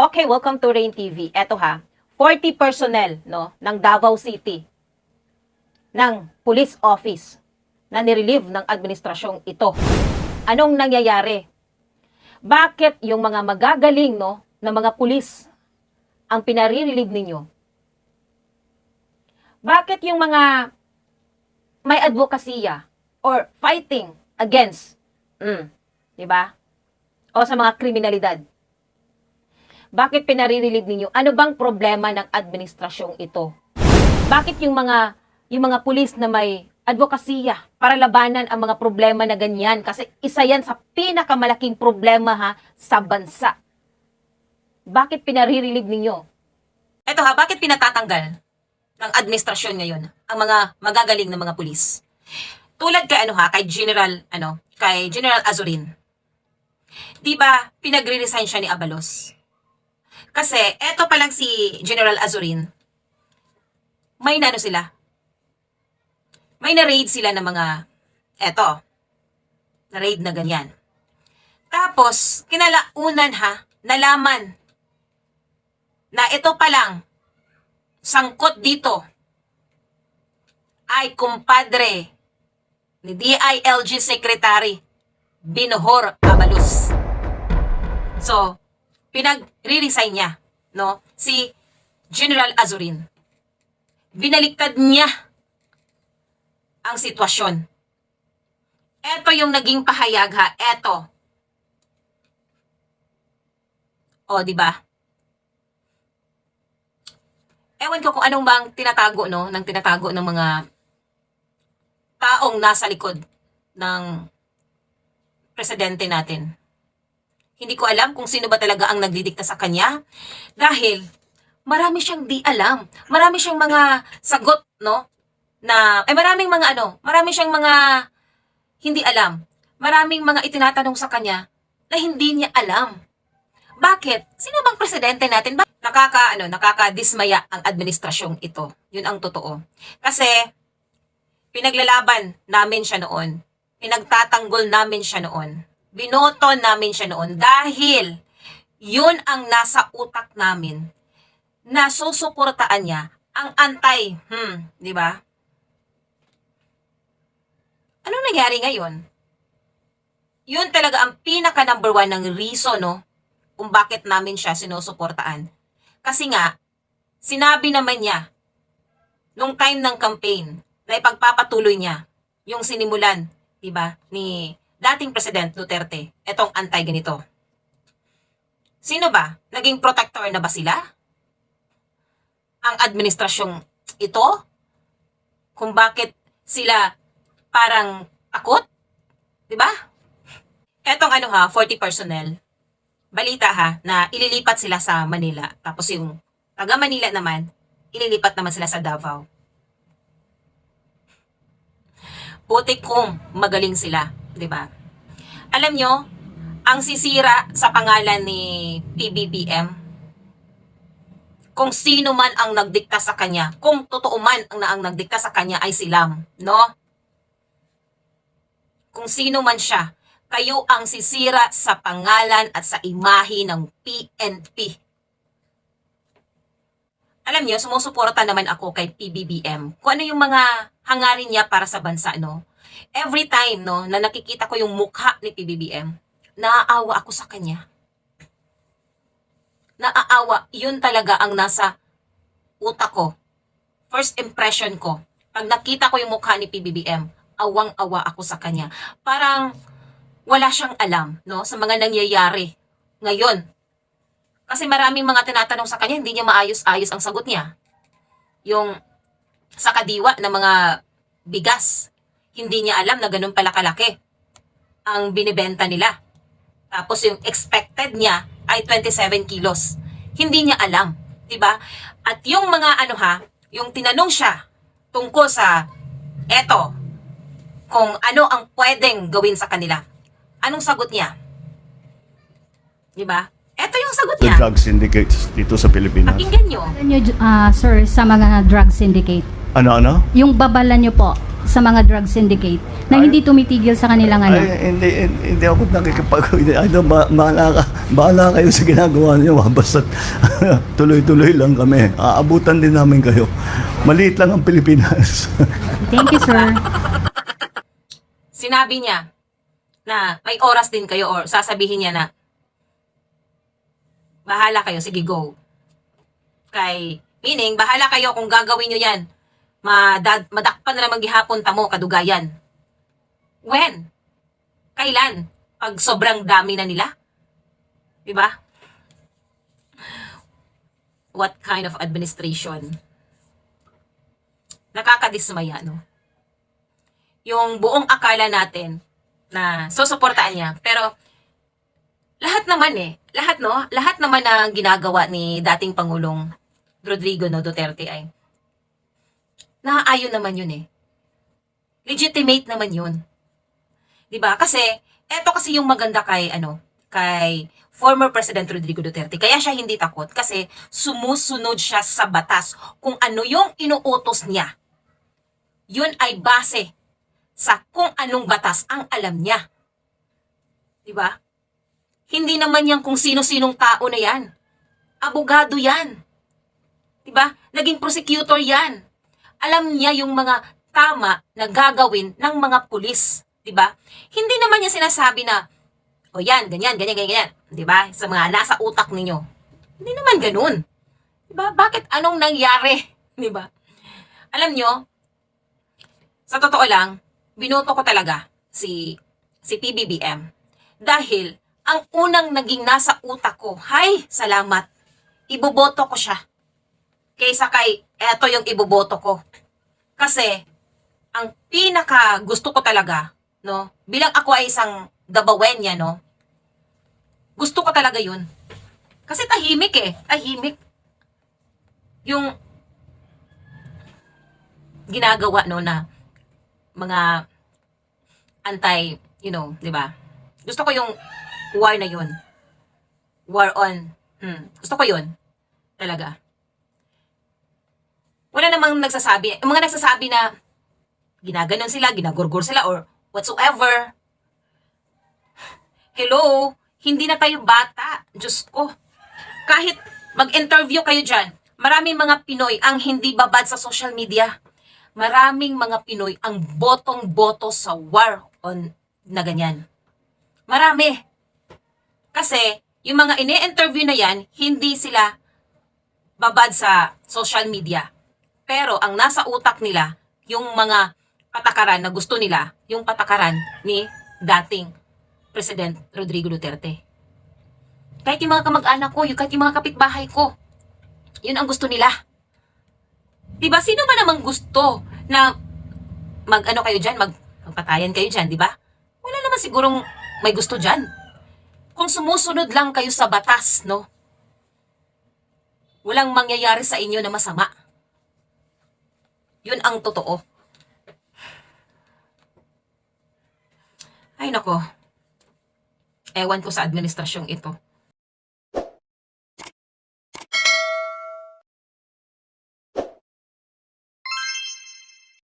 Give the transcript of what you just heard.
Okay, welcome to Rain TV. Eto ha, 40 personnel no, ng Davao City ng police office na nirelieve ng administrasyong ito. Anong nangyayari? Bakit yung mga magagaling no, na mga pulis ang pinare-relieve ninyo? Bakit yung mga may advokasya or fighting against, mm, di ba? O sa mga kriminalidad. Bakit pinare-relieve ninyo? Ano bang problema ng administrasyong ito? Bakit yung mga yung mga pulis na may advokasya para labanan ang mga problema na ganyan? Kasi isa yan sa pinakamalaking problema ha sa bansa. Bakit pinare-relieve ninyo? Eto ha, bakit pinatatanggal ng administrasyon ngayon ang mga magagaling na mga pulis? Tulad kay ano ha, kay General ano, kay General Azurin. 'Di ba, pinagre-resign siya ni Abalos? Kasi eto pa lang si General Azurin. May nano sila. May na-raid sila ng mga eto. Na-raid na ganyan. Tapos, kinalaunan ha, nalaman na ito pa lang sangkot dito ay kumpadre ni DILG Secretary Binohor Abalos. So, pinag-re-resign niya, no? Si General Azurin. Binaliktad niya ang sitwasyon. Ito yung naging pahayag ha, eto. O, di ba? Ewan ko kung anong bang tinatago, no? Nang tinatago ng mga taong nasa likod ng presidente natin. Hindi ko alam kung sino ba talaga ang nagdidikta sa kanya dahil marami siyang di alam. Marami siyang mga sagot, no? Na, ay maraming mga ano, marami siyang mga hindi alam. Maraming mga itinatanong sa kanya na hindi niya alam. Bakit? Sino bang presidente natin? Ba- nakaka, ano, nakakadismaya ang administrasyong ito. Yun ang totoo. Kasi, pinaglalaban namin siya noon. Pinagtatanggol namin siya noon. Binoto namin siya noon dahil yun ang nasa utak namin na susuportaan niya ang antay, hmm, di ba? Ano nangyari ngayon? Yun talaga ang pinaka number one ng reason, no? Kung bakit namin siya sinusuportaan. Kasi nga, sinabi naman niya, nung time ng campaign, na ipagpapatuloy niya yung sinimulan, di ba, ni dating President Duterte, etong anti-ganito. Sino ba? Naging protector na ba sila? Ang administrasyong ito? Kung bakit sila parang takot? Di ba? Etong ano ha, 40 personnel. Balita ha, na ililipat sila sa Manila. Tapos yung taga Manila naman, ililipat naman sila sa Davao. Putik kung magaling sila, 'di ba? Alam nyo, ang sisira sa pangalan ni PBBM, kung sino man ang nagdikta sa kanya, kung totoo man ang, ang nagdikta sa kanya ay silam, no? Kung sino man siya, kayo ang sisira sa pangalan at sa imahe ng PNP. Alam niyo, sumusuporta naman ako kay PBBM. Kung ano yung mga hangarin niya para sa bansa, no? Every time, no, na nakikita ko yung mukha ni PBBM, naaawa ako sa kanya. Naaawa, yun talaga ang nasa utak ko. First impression ko. Pag nakita ko yung mukha ni PBBM, awang-awa ako sa kanya. Parang wala siyang alam, no, sa mga nangyayari ngayon. Kasi maraming mga tinatanong sa kanya, hindi niya maayos-ayos ang sagot niya. Yung sa kadiwa ng mga bigas, hindi niya alam na ganun pala kalaki ang binibenta nila. Tapos yung expected niya ay 27 kilos. Hindi niya alam, 'di ba? At yung mga ano ha, yung tinanong siya tungkol sa eto, kung ano ang pwedeng gawin sa kanila. Anong sagot niya? 'Di ba? Eto yung sagot the niya. drug syndicates dito sa Pilipinas. Pakinggan nyo. Nyo, ah, sir, sa mga drug syndicate. Ano, ano? Yung babalan nyo po sa mga drug syndicate na hindi tumitigil sa kanilang ano. Ay, hindi, hindi, hindi ako nakikipag... Ano, ba, bahala, ka, bahala kayo sa ginagawa niyo. Basta tuloy-tuloy lang kami. Aabutan din namin kayo. Maliit lang ang Pilipinas. Thank you, sir. Sinabi niya na may oras din kayo or sasabihin niya na bahala kayo, sige go. Kay, meaning, bahala kayo kung gagawin nyo yan. Madad, madakpan na naman gihapon tamo, kadugayan. When? Kailan? Pag sobrang dami na nila? Diba? What kind of administration? Nakakadismaya, no? Yung buong akala natin na susuportaan niya. Pero, lahat naman eh. Lahat, no? Lahat naman na ginagawa ni dating Pangulong Rodrigo no, Duterte ay naaayon naman yun eh. Legitimate naman yun. 'Di ba? Kasi eto kasi yung maganda kay ano, kay former President Rodrigo Duterte. Kaya siya hindi takot kasi sumusunod siya sa batas kung ano yung inuutos niya. Yun ay base sa kung anong batas ang alam niya. 'Di ba? Hindi naman yan kung sino-sinong tao na yan. Abogado yan. 'Di ba? Naging prosecutor yan. Alam niya yung mga tama na gagawin ng mga pulis. 'Di ba? Hindi naman niya sinasabi na, o yan, ganyan, ganyan, ganyan, ganyan. 'Di ba? Sa mga nasa utak ninyo. Hindi naman ganun. 'Di ba? Bakit anong nangyari? 'Di ba? Alam nyo, sa totoo lang, binoto ko talaga si si PBBM. Dahil ang unang naging nasa utak ko, hay, salamat, iboboto ko siya. Kaysa kay, eto yung iboboto ko. Kasi, ang pinaka gusto ko talaga, no, bilang ako ay isang Dabawenya, no, gusto ko talaga yun. Kasi tahimik eh, tahimik. Yung ginagawa no na mga anti, you know, 'di ba? Gusto ko yung war na yun. War on. Hmm. Gusto ko yun. Talaga. Wala namang nagsasabi. Mga nagsasabi na ginaganon sila, ginagurgur sila, or whatsoever. Hello? Hindi na tayo bata. Diyos ko. Kahit mag-interview kayo dyan, maraming mga Pinoy ang hindi babad sa social media. Maraming mga Pinoy ang botong-boto sa war on na ganyan. Marami. Kasi, yung mga ine-interview na yan, hindi sila babad sa social media. Pero, ang nasa utak nila, yung mga patakaran na gusto nila, yung patakaran ni dating President Rodrigo Duterte. Kahit yung mga kamag-anak ko, yung kahit yung mga kapitbahay ko, yun ang gusto nila. Diba? Sino ba namang gusto na mag-ano kayo dyan, mag, magpatayan kayo dyan, di ba? Wala naman sigurong may gusto dyan. Kung sumusunod lang kayo sa batas, no? Walang mangyayari sa inyo na masama. Yun ang totoo. Ay nako. Ewan ko sa administrasyong ito.